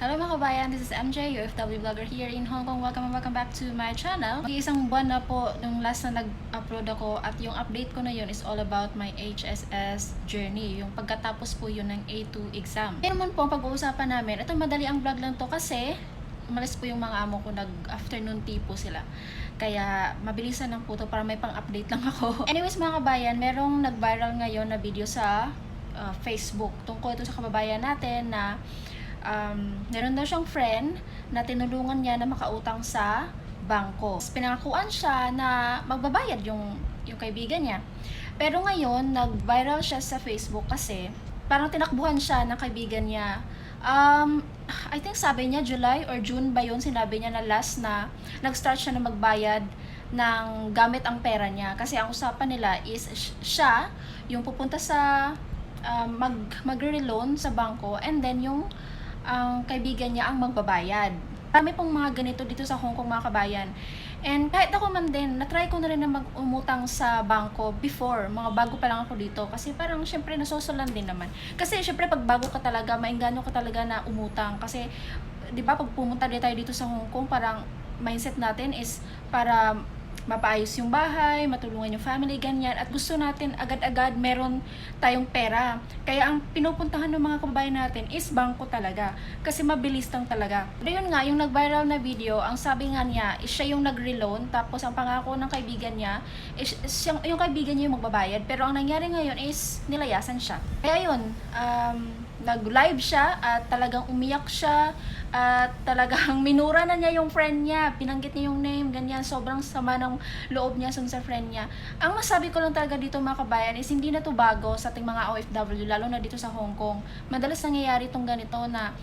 Hello mga kabayan, this is MJ, UFW vlogger here in Hong Kong. Welcome and welcome back to my channel. Mag-iisang buwan na po nung last na nag-upload ako at yung update ko na yun is all about my HSS journey. Yung pagkatapos po yun ng A2 exam. Kaya naman po ang pag-uusapan namin, ito madali ang vlog lang to kasi umalis po yung mga amo ko, nag-afternoon tea po sila. Kaya mabilisan lang po to para may pang-update lang ako. Anyways mga kabayan, merong nag-viral ngayon na video sa uh, Facebook tungkol ito sa kababayan natin na um, meron daw siyang friend na tinulungan niya na makautang sa bangko. Pinangakuan siya na magbabayad yung, yung kaibigan niya. Pero ngayon, nag-viral siya sa Facebook kasi parang tinakbuhan siya ng kaibigan niya. Um, I think sabi niya July or June ba yun, sinabi niya na last na nag-start siya na magbayad ng gamit ang pera niya. Kasi ang usapan nila is siya yung pupunta sa um, mag magre-loan sa bangko and then yung ang kaibigan niya ang magbabayad. Marami pong mga ganito dito sa Hong Kong mga kabayan. And kahit ako man din, na-try ko na rin na mag-umutang sa bangko before, mga bago pa lang ako dito. Kasi parang syempre nasosolan din naman. Kasi syempre pag bago ka talaga, maingganyo ka talaga na umutang. Kasi di ba pag pumunta din tayo dito sa Hong Kong, parang mindset natin is para mapaayos yung bahay, matulungan yung family, ganyan. At gusto natin agad-agad meron tayong pera. Kaya ang pinupuntahan ng mga kababayan natin is bangko talaga. Kasi mabilis lang talaga. Pero yun nga, yung nag-viral na video, ang sabi nga niya, is siya yung nag-reloan. Tapos ang pangako ng kaibigan niya, is siyang, yung kaibigan niya yung magbabayad. Pero ang nangyari ngayon is nilayasan siya. Kaya yun, um, nag-live siya at talagang umiyak siya at talagang minura na niya yung friend niya. Pinanggit niya yung name, ganyan. Sobrang sama ng loob niya sa sa friend niya. Ang masabi ko lang talaga dito mga kabayan is hindi na to bago sa ating mga OFW, lalo na dito sa Hong Kong. Madalas nangyayari itong ganito na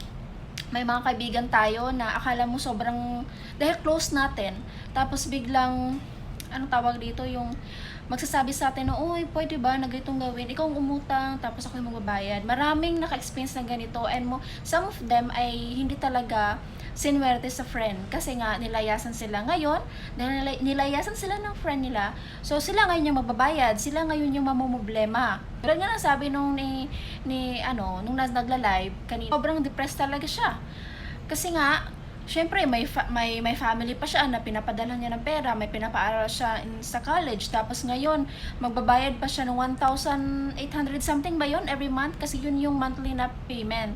may mga kaibigan tayo na akala mo sobrang, dahil close natin, tapos biglang, anong tawag dito, yung magsasabi sa atin na, uy, pwede ba na ganitong gawin? Ikaw ang umutang, tapos ako yung magbabayad. Maraming naka-experience ng ganito and mo, some of them ay hindi talaga sinwerte sa friend kasi nga nilayasan sila ngayon dahil nila- nilayasan sila ng friend nila so sila ngayon yung magbabayad sila ngayon yung mamumblema pero nga sabi nung ni, ni ano nung nagla-live kanina sobrang depressed talaga siya kasi nga Siyempre, may, fa- may, may family pa siya na pinapadala niya ng pera, may pinapaaral siya in, sa college. Tapos ngayon, magbabayad pa siya ng 1,800 something ba yun every month? Kasi yun yung monthly na payment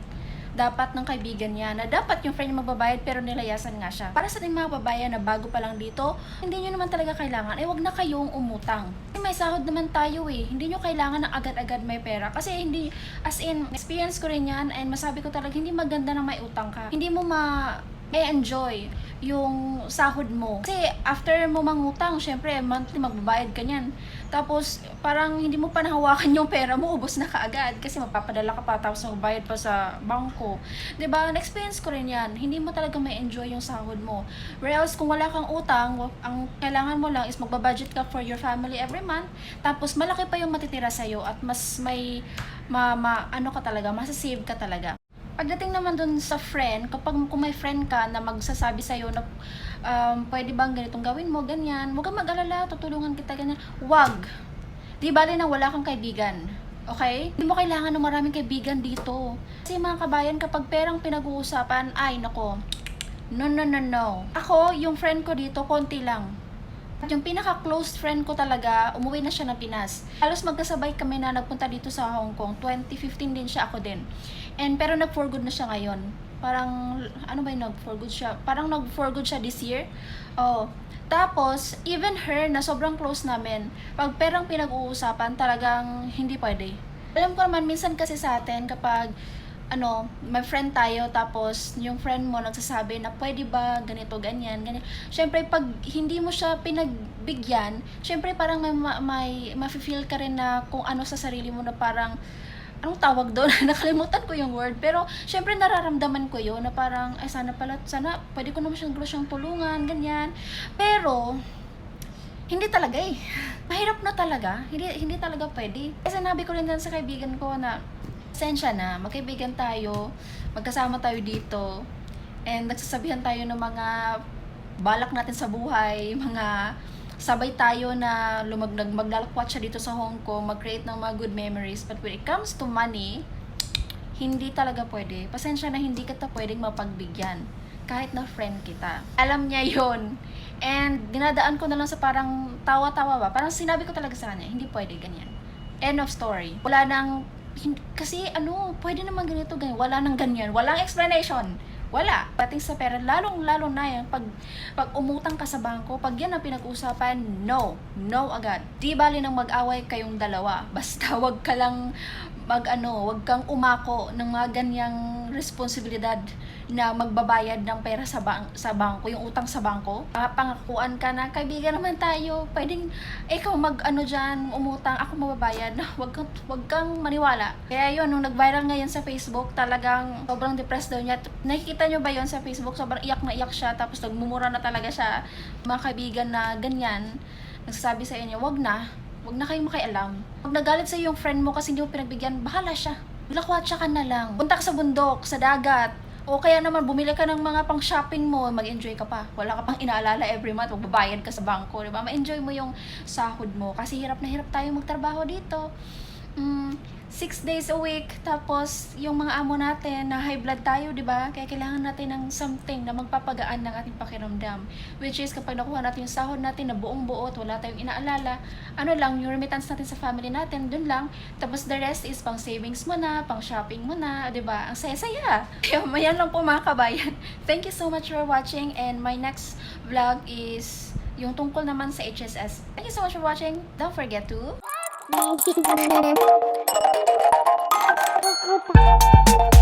dapat ng kaibigan niya na dapat yung friend niya magbabayad pero nilayasan nga siya. Para sa ating mga babayan na bago pa lang dito, hindi nyo naman talaga kailangan, eh wag na kayong umutang. May sahod naman tayo eh. Hindi nyo kailangan ng agad-agad may pera. Kasi hindi, as in, experience ko rin yan and masabi ko talaga, hindi maganda na may utang ka. Hindi mo ma enjoy yung sahod mo. Kasi after mo mangutang, syempre monthly magbabayad ka niyan. Tapos parang hindi mo pa nahawakan yung pera mo, ubos na kaagad kasi magpapadala ka pa tapos magbayad pa sa bangko. 'Di ba? Na-experience ko rin 'yan. Hindi mo talaga may enjoy yung sahod mo. Whereas kung wala kang utang, ang kailangan mo lang is magbabudget ka for your family every month. Tapos malaki pa yung matitira sa at mas may ma, ma ano ka talaga, masasave ka talaga. Pagdating naman dun sa friend, kapag kung may friend ka na magsasabi sa'yo na um, pwede bang ganitong gawin mo, ganyan, huwag kang mag-alala, tutulungan kita, ganyan. Wag. Di bali na wala kang kaibigan. Okay? Hindi mo kailangan ng maraming kaibigan dito. Kasi mga kabayan, kapag perang pinag-uusapan, ay nako, no, no, no, no. Ako, yung friend ko dito, konti lang. At yung pinaka-close friend ko talaga, umuwi na siya ng Pinas. Halos magkasabay kami na nagpunta dito sa Hong Kong. 2015 din siya, ako din. And pero nag-for good na siya ngayon. Parang, ano ba yung nag-for good siya? Parang nag-for good siya this year. Oh. Tapos, even her na sobrang close namin, pag perang pinag-uusapan, talagang hindi pwede. Alam ko naman, minsan kasi sa atin, kapag ano, may friend tayo, tapos yung friend mo nagsasabi na pwede ba ganito, ganyan, ganyan. Siyempre, pag hindi mo siya pinagbigyan, siyempre parang may, ma- may, mafe-feel ka rin na kung ano sa sarili mo na parang, anong tawag doon? Nakalimutan ko yung word. Pero, syempre nararamdaman ko yun na parang, ay sana pala, sana pwede ko naman siyang, siyang tulungan, ganyan. Pero, hindi talaga eh. Mahirap na talaga. Hindi, hindi talaga pwede. Kasi sinabi ko rin din sa kaibigan ko na, sensya na, magkaibigan tayo, magkasama tayo dito, and nagsasabihan tayo ng mga balak natin sa buhay, mga sabay tayo na lumagdag, maglalakwat siya dito sa Hong Kong, mag-create ng mga good memories. But when it comes to money, hindi talaga pwede. Pasensya na hindi kita pwedeng mapagbigyan kahit na friend kita. Alam niya yon And dinadaan ko na lang sa parang tawa-tawa ba. Parang sinabi ko talaga sa kanya, hindi pwede ganyan. End of story. Wala nang, kasi ano, pwede naman ganito, ganyan. Wala nang ganyan. Walang explanation. Wala. Pating sa pera, lalong-lalo na yan, pag, pag umutang ka sa bangko, pag yan ang pinag-usapan, no. No agad. Di bali nang mag-away kayong dalawa. Basta wag ka lang mag ano, wag kang umako ng mga ganyang responsibilidad na magbabayad ng pera sa bang sa bangko, yung utang sa bangko. Ah, Pangakuan ka na, kaibigan naman tayo. Pwedeng ikaw mag ano diyan, umutang, ako mababayad. Wag kang wag kang maniwala. Kaya yun, nung nag-viral ngayon sa Facebook, talagang sobrang depressed daw niya. Nakikita nyo ba yon sa Facebook? Sobrang iyak na iyak siya, tapos nagmumura na talaga siya. Mga kaibigan na ganyan, nagsasabi sa inyo, wag na, Huwag na kayong makialam. Pag nagalit sa yung friend mo kasi hindi mo pinagbigyan, bahala siya. Lakwatsa ka na lang. Punta ka sa bundok, sa dagat. O kaya naman, bumili ka ng mga pang shopping mo, mag-enjoy ka pa. Wala ka pang inaalala every month, magbabayad ka sa bangko, di ba? Ma-enjoy mo yung sahod mo. Kasi hirap na hirap tayo magtrabaho dito. Mm, six days a week, tapos yung mga amo natin, na high blood tayo, di ba? Kaya kailangan natin ng something na magpapagaan ng ating pakiramdam. Which is, kapag nakuha natin yung sahod natin na buong buo at wala tayong inaalala, ano lang, yung remittance natin sa family natin, dun lang. Tapos the rest is pang savings mo na, pang shopping mo na, di ba? Ang saya-saya. Kaya mayan lang po mga kabayan. Thank you so much for watching and my next vlog is yung tungkol naman sa HSS. Thank you so much for watching. Don't forget to Thank you.